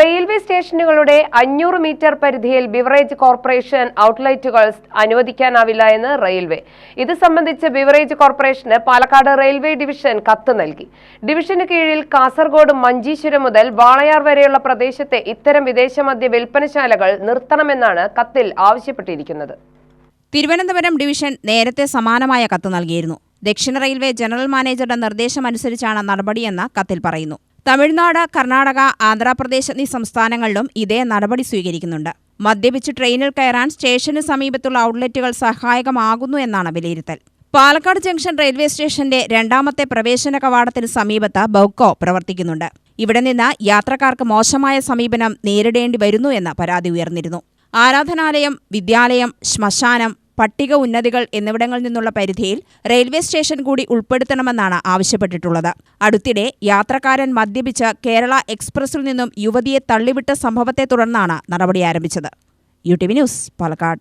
Railway സ്റ്റേഷനുകളുടെ അഞ്ഞൂറ് metre പരിധിയിൽ beverage corporation ഔട്ട്ലെറ്റുകൾ അനുവദിക്കാനാവില്ല എന്ന് റെയിൽവേ. ഇത് സംബന്ധിച്ച് ബിവറേജ് കോർപ്പറേഷന് പാലക്കാട് റെയിൽവേ ഡിവിഷൻ കത്ത് നൽകി. ഡിവിഷന് കീഴിൽ കാസർഗോഡ് മഞ്ചീശ്വരം മുതൽ വാളയാർ വരെയുള്ള പ്രദേശത്തെ ഇത്തരം വിദേശ മദ്യ വിൽപ്പനശാലകൾ നിർത്തണമെന്നാണ് കത്തിൽ ആവശ്യപ്പെട്ടിരിക്കുന്നത്. തിരുവനന്തപുരം ഡിവിഷൻ നേരത്തെ സമാനമായ കത്ത് നൽകിയിരുന്നു. ദക്ഷിണ റെയിൽവേ ജനറൽ മാനേജറുടെ നിർദ്ദേശമനുസരിച്ചാണ് നടപടിയെന്ന് കത്തിൽ പറയുന്നു. തമിഴ്നാട് കർണാടക ആന്ധ്രാപ്രദേശ് എന്നീ സംസ്ഥാനങ്ങളിലും ഇതേ നടപടി സ്വീകരിക്കുന്നുണ്ട്. മദ്യപിച്ച് ട്രെയിനിൽ കയറാൻ സ്റ്റേഷന് സമീപത്തുള്ള ഔട്ട്ലെറ്റുകൾ സഹായകമാകുന്നു എന്നാണ് വിലയിരുത്തൽ. പാലക്കാട് ജംഗ്ഷൻ റെയിൽവേ സ്റ്റേഷന്റെ രണ്ടാമത്തെ പ്രവേശന കവാടത്തിന് സമീപത്ത് ബൗക്കോ പ്രവർത്തിക്കുന്നുണ്ട്. ഇവിടെ നിന്ന് യാത്രക്കാർക്ക് മോശമായ സമീപനം നേരിടേണ്ടി വരുന്നു എന്ന് പരാതി ഉയർന്നിരുന്നു. ആരാധനാലയം വിദ്യാലയം ശ്മശാനം പട്ടിക ഉന്നതികൾ എന്നിവിടങ്ങളിൽ നിന്നുള്ള പരിധിയിൽ റെയിൽവേ സ്റ്റേഷൻ കൂടി ഉൾപ്പെടുത്തണമെന്നാണ് ആവശ്യപ്പെട്ടിട്ടുള്ളത്. അടുത്തിടെ യാത്രക്കാരൻ മദ്യപിച്ച് കേരള എക്സ്പ്രസിൽ നിന്നും യുവതിയെ തള്ളിവിട്ട സംഭവത്തെ തുടർന്നാണ് നടപടി ആരംഭിച്ചത്. U T V news Palakkad.